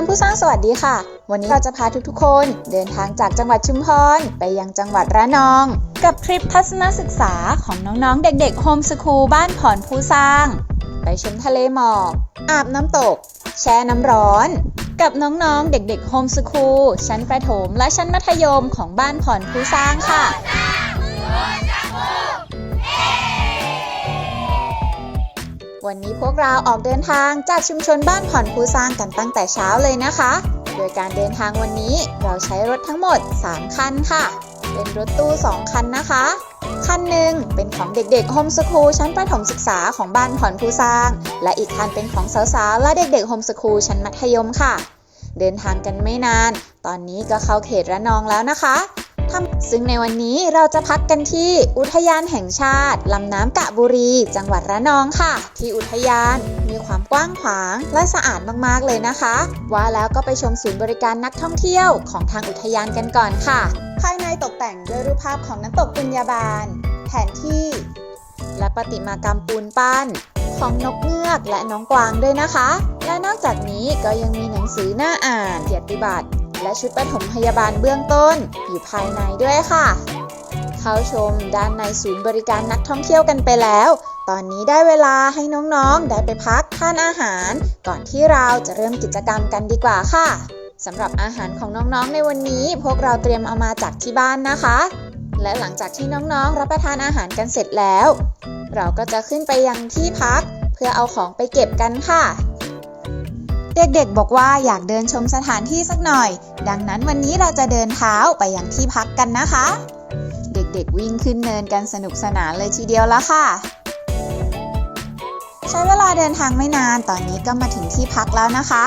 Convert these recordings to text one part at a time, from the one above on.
รผู้สร้างสวัสดีค่ะ วันนี้เราจะพาทุกๆคนเดินทางจากจังหวัดชุมพรไปยังจังหวัดระนอง กับทริปทัศนศึกษาของน้องๆ เด็กๆโฮมสคูลบ้านผอนผู้สร้าง ไปชมทะเลหมอก อาบน้ำตก แช่น้ำร้อน กับน้องๆ เด็กๆโฮมสคูลชั้นประถมและชั้นมัธยมของบ้านผอนผู้สร้างค่ะ วันนี้พวกเราออกเดินทางจากชุมชนบ้านผ่อนภูซางกันตั้งแต่เช้าเลยนะคะ โดยการเดินทางวันนี้เราใช้รถทั้งหมด 3 คันค่ะ เป็นรถตู้ 2 คันนะคะ คันหนึ่งเป็นของเด็กๆโฮมสคูลชั้นประถมศึกษาของบ้านผ่อนภูซาง และอีกคันเป็นของสาวๆและเด็กๆโฮมสคูลชั้นมัธยมค่ะ เดินทางกันไม่นาน ตอนนี้ก็เข้าเขตระนองแล้วนะคะ ซึ่งในวันนี้เราจะพักกันที่อุทยานแห่งชาติลำน้ำกะบุรี จังหวัดระนองค่ะ ที่อุทยานมีความกว้างขวางและสะอาดมากๆเลยนะคะ ว่าแล้วก็ไปชมศูนย์บริการนักท่องเที่ยวของทางอุทยานกันก่อนค่ะ ภายในตกแต่งด้วยรูปภาพของน้ำตกปุญญาบาล แผนที่ และประติมากรรมปูนปั้นของนกเงือกและน้องกวางด้วยนะคะ และนอกจากนี้ก็ยังมีหนังสือหน้าอ่านเกียรติบัตร และชุดปฐมพยาบาลเบื้องต้น อยู่ภายในด้วยค่ะ เข้าชมด้านในศูนย์บริการนักท่องเที่ยวกันไปแล้ว ตอนนี้ได้เวลาให้น้องๆ ได้ไปพักทานอาหาร ก่อนที่เราจะเริ่มกิจกรรมกันดีกว่าค่ะสำหรับอาหารของน้องๆในวันนี้ พวกเราเตรียมเอามาจากที่บ้านนะคะ และหลังจากที่น้องๆ รับประทานอาหารกันเสร็จแล้ว เราก็จะขึ้นไปยังที่พัก เพื่อเอาของไปเก็บกันค่ะ เด็กๆบอกว่าอยากเดินชมสถานที่สักหน่อย ดังนั้นวันนี้เราจะเดินเท้าไปยังที่พักกันนะคะ เด็กๆวิ่งขึ้นเนินกันสนุกสนานเลยทีเดียวละค่ะ ใช้เวลาเดินทางไม่นานตอนนี้ก็มาถึงที่พักแล้วนะคะ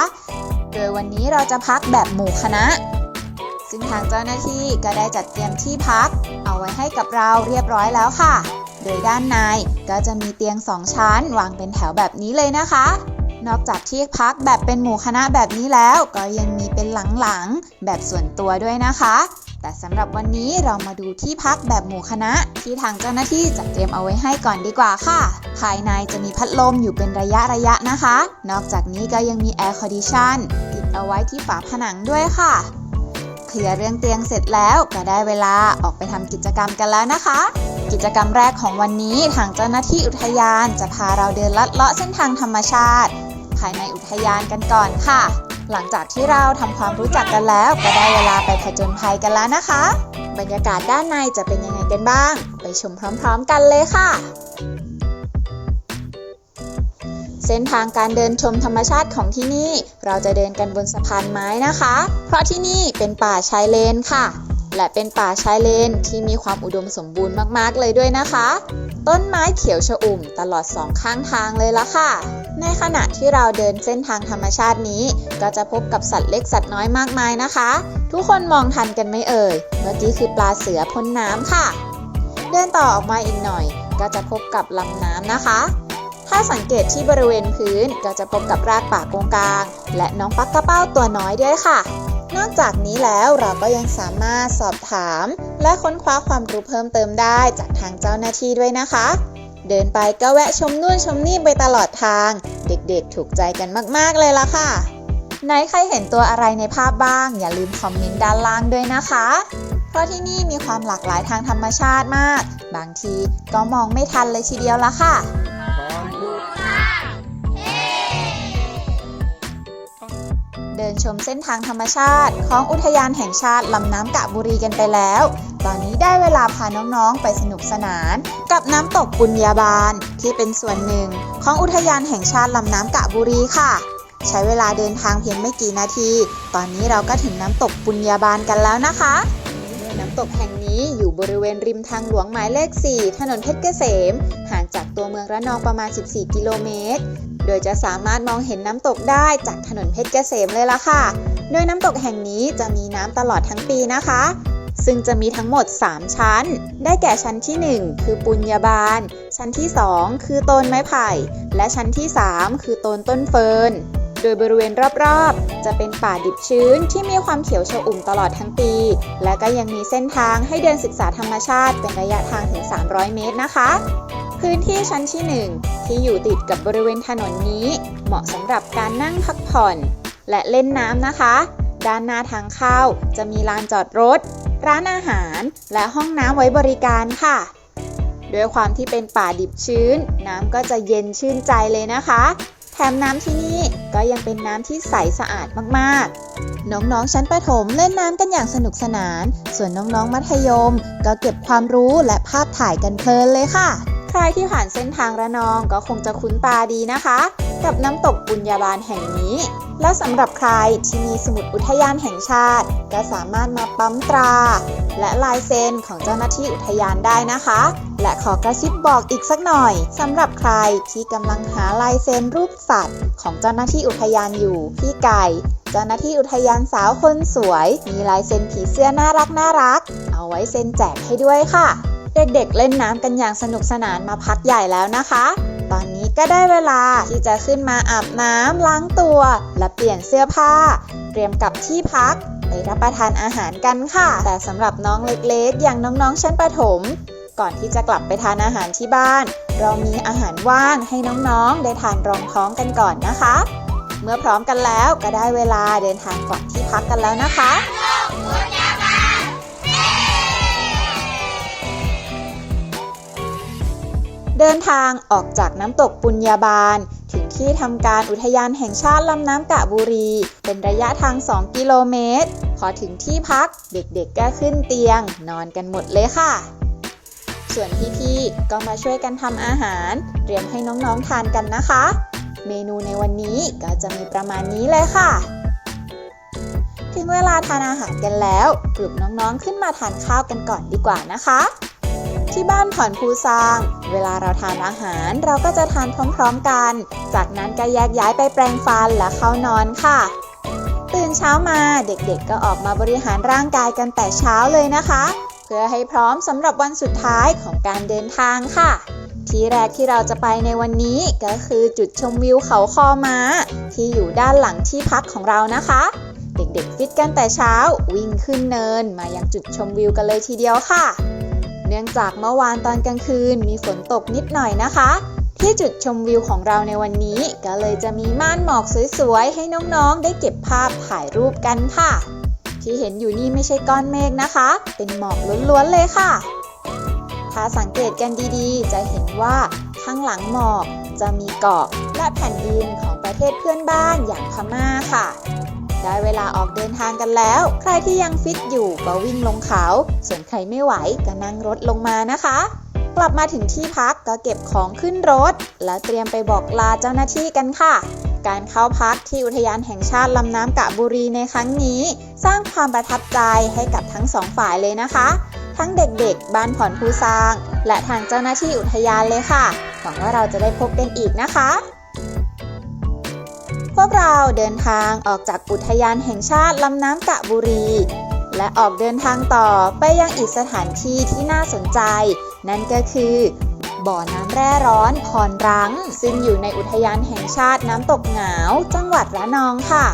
โดยวันนี้เราจะพักแบบหมู่คณะ ซึ่งทางเจ้าหน้าที่ก็ได้จัดเตรียมที่พัก เอาไว้ให้กับเราเรียบร้อยแล้วค่ะ โดยด้านในก็จะมีเตียงสองชั้นวางเป็นแถวแบบนี้เลยนะคะ นอกจากที่พักแบบเป็นหมู่คณะแบบนี้แล้ว ก็ยังมีเป็นหลังๆ แบบส่วนตัวด้วยนะคะ แต่สำหรับวันนี้เรามาดูที่พักแบบหมู่คณะที่ทางเจ้าหน้าที่จัดเตรียมเอาไว้ให้ก่อนดีกว่าค่ะ ภายในจะมีพัดลมอยู่เป็นระยะระยะนะคะ นอกจากนี้ก็ยังมีแอร์คอนดิชันติดเอาไว้ที่ฝาผนังด้วยค่ะ เคลียร์เรื่องเตียงเสร็จแล้วก็ได้เวลาออกไปทำกิจกรรมกันแล้วนะคะกิจกรรมแรกของวันนี้ทางเจ้าหน้าที่อุทยานจะพาเราเดินลัดเลาะเส้นทางธรรมชาติ ภายในอุทยานกันก่อนค่ะ หลังจากที่เราทำความรู้จักกันแล้ว ก็ได้เวลาไปผจญภัยกันแล้วนะคะ บรรยากาศด้านในจะเป็นยังไงกันบ้าง ไปชมพร้อมๆกันเลยค่ะเส้นทางการเดินชมธรรมชาติของที่นี่ เราจะเดินกันบนสะพานไม้นะคะ เพราะที่นี่เป็นป่าชายเลนค่ะ และเป็นป่าชายเลนที่มีความอุดมสมบูรณ์มากๆเลยด้วยนะคะ ต้นไม้เขียวชอุ่มตลอดสองข้างทางเลยละค่ะ ในขณะที่เราเดินเส้นทางธรรมชาตินี้ ก็จะพบกับสัตว์เล็กสัตว์น้อยมากมายนะคะ ทุกคนมองทันกันไม่เอ่ย เมื่อกี้คือปลาเสือพ่นน้ำค่ะ เดินต่อออกมาอีกหน่อย ก็จะพบกับลำน้ำนะคะถ้าสังเกตที่บริเวณพื้นก็จะพบกับรากป่ากงกลาง และน้องปักกระเป้าตัวน้อยด้วยค่ะ นอกจากนี้แล้วเราก็ยังสามารถสอบถาม และค้นคว้าความรู้เพิ่มเติมได้จากทางเจ้าหน้าที่ด้วยนะคะ เดินไปก็แวะชมนู่นชมนี่ไปตลอดทาง เด็กๆถูกใจกันมากๆเลยล่ะค่ะไหนใครเห็นตัวอะไรในภาพบ้าง อย่าลืมคอมเมนต์ด้านล่างด้วยนะคะ เพราะที่นี่มีความหลากหลายทางธรรมชาติมาก บางทีก็มองไม่ทันเลยทีเดียวละค่ะ เดินชมเส้นทางธรรมชาติ ของอุทยานแห่งชาติลำน้ำกะบุรีกันไปแล้ว ตอนนี้ได้เวลาพาน้องๆไปสนุกสนาน กับน้ำตกปุญญาบาล ที่เป็นส่วนหนึ่ง ของอุทยานแห่งชาติลำน้ำกะบุรีค่ะ ใช้เวลาเดินทางเพียงไม่กี่นาที ตอนนี้เราก็ถึงน้ำตกปุญญาบาลกันแล้วนะคะน้ำตกแห่งนี้อยู่บริเวณริมทางหลวงหมายเลข 4 ถนนเพชรเกษม ห่างจากตัวเมืองระนองประมาณ 14 กิโลเมตร โดยจะสามารถมองเห็นน้ำตกได้จากถนนเพชรเกษมเลยล่ะค่ะ โดยน้ำตกแห่งนี้จะมีน้ำตลอดทั้งปีนะคะ ซึ่งจะมีทั้งหมด 3 ชั้น ได้แก่ชั้นที่ 1 คือปุญญาบาล ชั้นที่ 2 คือโตนไม้ไผ่ และชั้นที่ 3 คือโตนต้นเฟิร์นโดยบริเวณรอบๆ จะเป็นป่าดิบชื้นที่มีความเขียวชอุ่มตลอดทั้งปี และก็ยังมีเส้นทางให้เดินศึกษาธรรมชาติเป็นระยะทางถึง 300 เมตรนะคะ พื้นที่ชั้นที่ 1 ที่อยู่ติดกับบริเวณถนนนี้ เหมาะสำหรับการนั่งพักผ่อน และเล่นน้ำนะคะ ด้านหน้าทางเข้าจะมีลานจอดรถ ร้านอาหารและห้องน้ำไว้บริการค่ะด้วยความที่เป็นป่าดิบชื้น น้ำก็จะเย็นชื่นใจเลยนะคะ แถมน้ำที่นี่ก็ยังเป็นน้ำที่ใสสะอาดมากๆ น้องๆชั้นประถมเล่นน้ำกันอย่างสนุกสนาน ส่วนน้องๆมัธยม ก็เก็บความรู้และภาพถ่ายกันเพลินเลยค่ะ ใครที่ผ่านเส้นทางระนองก็คงจะคุ้นตาดีนะคะ กับน้ำตกปุญญาบาลแห่งนี้ และสำหรับใครที่มีสมุดอุทยานแห่งชาติ ก็สามารถมาปั๊มตรา และลายเซ็นของเจ้าหน้าที่อุทยานได้นะคะ และขอกระซิบบอกอีกสักหน่อยสำหรับใครที่กำลังหาลายเซ็นรูปสัตว์ ของเจ้าหน้าที่อุทยานอยู่พี่ไก่เจ้าหน้าที่อุทยานสาวคนสวย มีลายเซ็นผีเสื้อน่ารักน่ารัก เอาไว้เซ็นแจกให้ด้วยค่ะ เด็กๆเล่นน้ำกันอย่างสนุกสนานมาพักใหญ่แล้วนะคะ ตอนนี้ก็ได้เวลาที่จะขึ้นมาอาบน้ำล้างตัว และเปลี่ยนเสื้อผ้า เตรียมกลับที่พักไปรับประทานอาหารกันค่ะ แต่สำหรับน้องเล็กๆ อย่างน้องๆ ชั้นประถม ก่อนที่จะกลับไปทานอาหารที่บ้าน เรามีอาหารว่างให้น้องๆ ได้ทานรองท้องกันก่อนนะคะ เมื่อพร้อมกันแล้วก็ได้เวลาเดินทางกลับที่พักกันแล้วนะคะ เดินทางออกจากน้ำตกปุญญาบาล ถึงที่ทำการอุทยานแห่งชาติลำน้ำกะบุรี เป็นระยะทาง 2 กิโลเมตร พอถึงที่พักเด็กๆก็ขึ้นเตียง นอนกันหมดเลยค่ะ ส่วนพี่ๆก็มาช่วยกันทำอาหาร เตรียมให้น้องๆทานกันนะคะ เมนูในวันนี้ก็จะมีประมาณนี้เลยค่ะ ถึงเวลาทานอาหารกันแล้วปลุกน้องๆขึ้นมาทานข้าวกันก่อนดีกว่านะคะ ที่บ้านผ่อนภูซาง เวลาเราทานอาหารเราก็จะทานพร้อมๆกัน จากนั้นก็แยกย้ายไปแปรงฟันและเข้านอนค่ะ ตื่นเช้ามาเด็กๆก็ออกมาบริหารร่างกายกันแต่เช้าเลยนะคะ เพื่อให้พร้อมสำหรับวันสุดท้ายของการเดินทางค่ะ ที่แรกที่เราจะไปในวันนี้ก็คือจุดชมวิวเขาคอม้า ที่อยู่ด้านหลังที่พักของเรานะคะเด็กๆฟิตกันแต่เช้าวิ่งขึ้นเนินมายังจุดชมวิวกันเลยทีเดียวค่ะ เนื่องจากเมื่อวานตอนกลางคืนมีฝนตกนิดหน่อยนะคะ ที่จุดชมวิวของเราในวันนี้ ก็เลยจะมีม่านหมอกสวยๆ ให้น้องๆ ได้เก็บภาพถ่ายรูปกันค่ะ ที่เห็นอยู่นี่ไม่ใช่ก้อนเมฆนะคะ เป็นหมอกล้วนๆเลยค่ะ ถ้าสังเกตกันดีๆ จะเห็นว่าข้างหลังหมอกจะมีเกาะและแผ่นดินของประเทศเพื่อนบ้านอย่างพม่าค่ะ ได้เวลาออกเดินทางกันแล้ว ใครที่ยังฟิตอยู่ก็วิ่งลงเขา ส่วนใครไม่ไหวก็นั่งรถลงมานะคะ กลับมาถึงที่พักก็เก็บของขึ้นรถ แล้วเตรียมไปบอกลาเจ้าหน้าที่กันค่ะ การเข้าพักที่อุทยานแห่งชาติลำน้ำกะบุรีในครั้งนี้ สร้างความประทับใจให้กับทั้งสองฝ่ายเลยนะคะ ทั้งเด็กๆ บ้านผ่อนภูซาง และทางเจ้าหน้าที่อุทยานเลยค่ะหวังว่าเราจะได้พบกันอีกนะคะ พวกเราเดินทางออกจากอุทยานแห่งชาติลำน้ำกะบุรี และออกเดินทางต่อไปยังอีกสถานที่ที่น่าสนใจ นั่นก็คือ บ่อน้ำแร่ร้อนพรรัง ซึ่งอยู่ในอุทยานแห่งชาติน้ำตกหงาว จังหวัดระนองค่ะ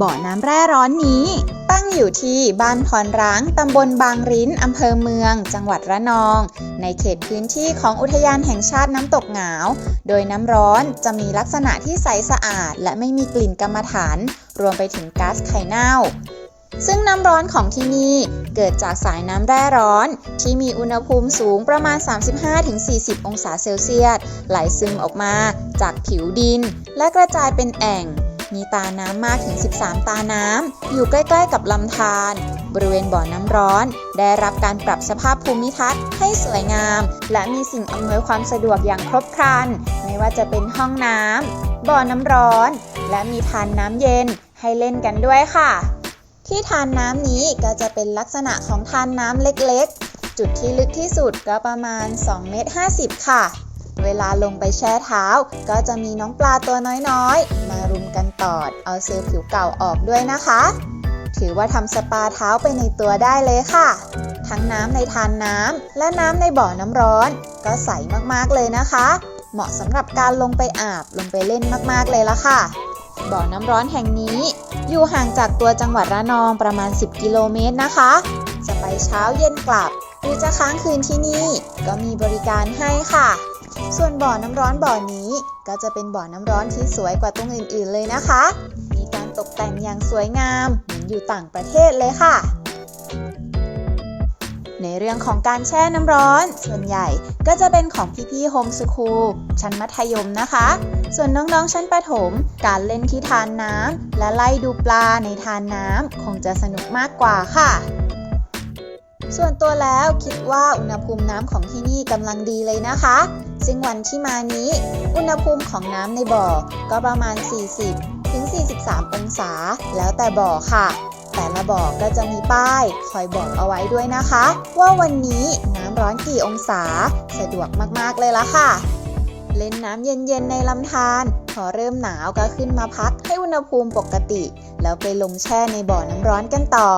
บ่อน้ำแร่ร้อนนี้ ตั้งอยู่ที่บ้านพรรังตำบลบางริ้นอำเภอเมือง จังหวัดระนอง ในเขตพื้นที่ของอุทยานแห่งชาติน้ำตกหงาว โดยน้ำร้อนจะมีลักษณะที่ใสสะอาด และไม่มีกลิ่นกรรมฐาน รวมไปถึงก๊าซไข่เน่า ซึ่งน้ำร้อนของที่นี่เกิดจากสายน้ำแร่ร้อน ที่มีอุณหภูมิสูงประมาณ 35-40 องศาเซลเซียสไหลซึมออกมาจากผิวดิน และกระจายเป็นแอ่ง มีตาน้ำมากถึง 13 ตาน้ำ อยู่ใกล้ๆกับลำธารบริเวณบ่อน้ำร้อน ได้รับการปรับสภาพภูมิทัศน์ให้สวยงาม และมีสิ่งอำนวยความสะดวกอย่างครบครัน ไม่ว่าจะเป็นห้องน้ำบ่อน้ำร้อน และมีทานน้ำเย็นให้เล่นกันด้วยค่ะ ที่ทานน้ำนี้ก็จะเป็นลักษณะของทานน้ำเล็กๆ จุดที่ลึกที่สุดก็ประมาณ2เมตร50 ค่ะ เวลาลงไปแช่เท้า ก็จะมีน้องปลาตัวน้อยๆ มารุมกันตอด เอาเซลล์ผิวเก่าออกด้วยนะคะ ถือว่าทำสปาเท้าไปในตัวได้เลยค่ะ ทั้งน้ำในทานน้ำและน้ำในบ่อน้ำร้อน ก็ใสมากๆเลยนะคะ เหมาะสำหรับการลงไปอาบลงไปเล่นมากๆเลยละค่ะ บ่อน้ำร้อนแห่งนี้ อยู่ห่างจากตัวจังหวัดระนองประมาณ 10 กิโลเมตรนะคะ จะไปเช้าเย็นกลับ หรือจะค้างคืนที่นี่ ก็มีบริการให้ค่ะ ส่วนบ่อน้ำร้อนบ่อนี้ก็จะเป็นบ่อน้ำร้อนที่สวยกว่าตรงอื่นๆเลยนะคะ มีการตกแต่งอย่างสวยงามเหมือนอยู่ต่างประเทศเลยค่ะ ในเรื่องของการแช่น้ำร้อน ส่วนใหญ่ก็จะเป็นของพี่ๆโฮมสคูลชั้นมัธยมนะคะ ส่วนน้องๆชั้นประถม การเล่นที่ทานน้ำและไล่ดูปลาในทานน้ำคงจะสนุกมากกว่าค่ะ ส่วนตัวแล้วคิดว่าอุณหภูมิน้ำของที่นี่กำลังดีเลยนะคะ ซึ่งวันที่มานี้ อุณหภูมิของน้ำในบ่อก็ประมาณ 40 ถึง 43 องศา แล้วแต่บ่อค่ะ แต่ละบ่อก็จะมีป้ายคอยบอกเอาไว้ด้วยนะคะ ว่าวันนี้น้ำร้อนกี่องศา สะดวกมากๆเลยละค่ะ เล่นน้ำเย็นๆในลำธาร พอเริ่มหนาวก็ขึ้นมาพักให้อุณหภูมิปกติ แล้วไปลงแช่ในบ่อน้ำร้อนกันต่อ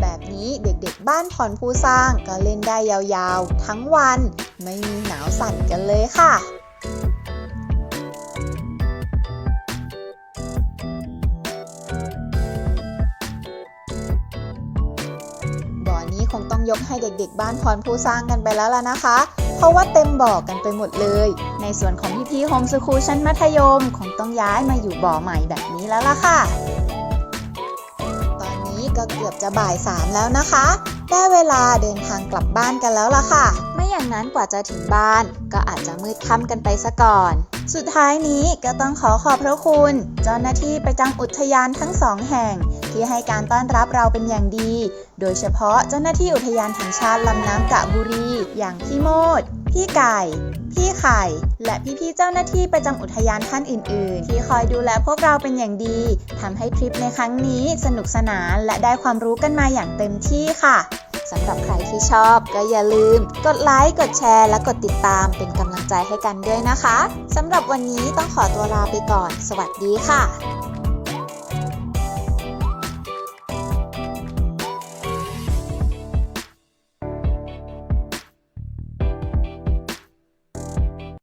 แบบนี้เด็กๆบ้านผ่อนผู้สร้างก็เล่นได้ยาวๆ ทั้งวัน ไม่มีหนาวสั่นกันเลยค่ะ คงต้องยกให้เด็กๆ บ้านพรผู้สร้างกันไปแล้วล่ะนะคะ เพราะว่าเต็มบ่อกันไปหมดเลย ในส่วนของพี่ๆโฮมสคูลชั้นมัธยมคงต้องย้ายมาอยู่บ่อใหม่แบบนี้แล้วล่ะค่ะ ตอนนี้ก็เกือบจะบ่ายสามแล้วนะคะ ได้เวลาเดินทางกลับบ้านกันแล้วล่ะค่ะ ไม่อย่างนั้นกว่าจะถึงบ้าน ก็อาจจะมืดค่ำกันไปซะก่อนสุดท้ายนี้ก็ต้องขอขอบพระคุณ เจ้าหน้าที่ประจำอุทยานทั้งสองแห่ง ที่ให้การต้อนรับเราเป็นอย่างดี โดยเฉพาะเจ้าหน้าที่อุทยานแห่งชาติลำน้ำกะบุรี อย่างพี่โมด พี่ไก่ พี่ไข่ และพี่ๆเจ้าหน้าที่ประจำอุทยานท่านอื่น ๆ ที่คอยดูแลพวกเราเป็นอย่างดีทำให้ทริปในครั้งนี้สนุกสนานและได้ความรู้กันมาอย่างเต็มที่ค่ะสำหรับใครที่ชอบก็อย่าลืม กดไลค์ กดแชร์ และกดติดตามเป็นกำลังใจให้กันด้วยนะคะ สำหรับวันนี้ต้องขอตัวลาไปก่อน สวัสดีค่ะ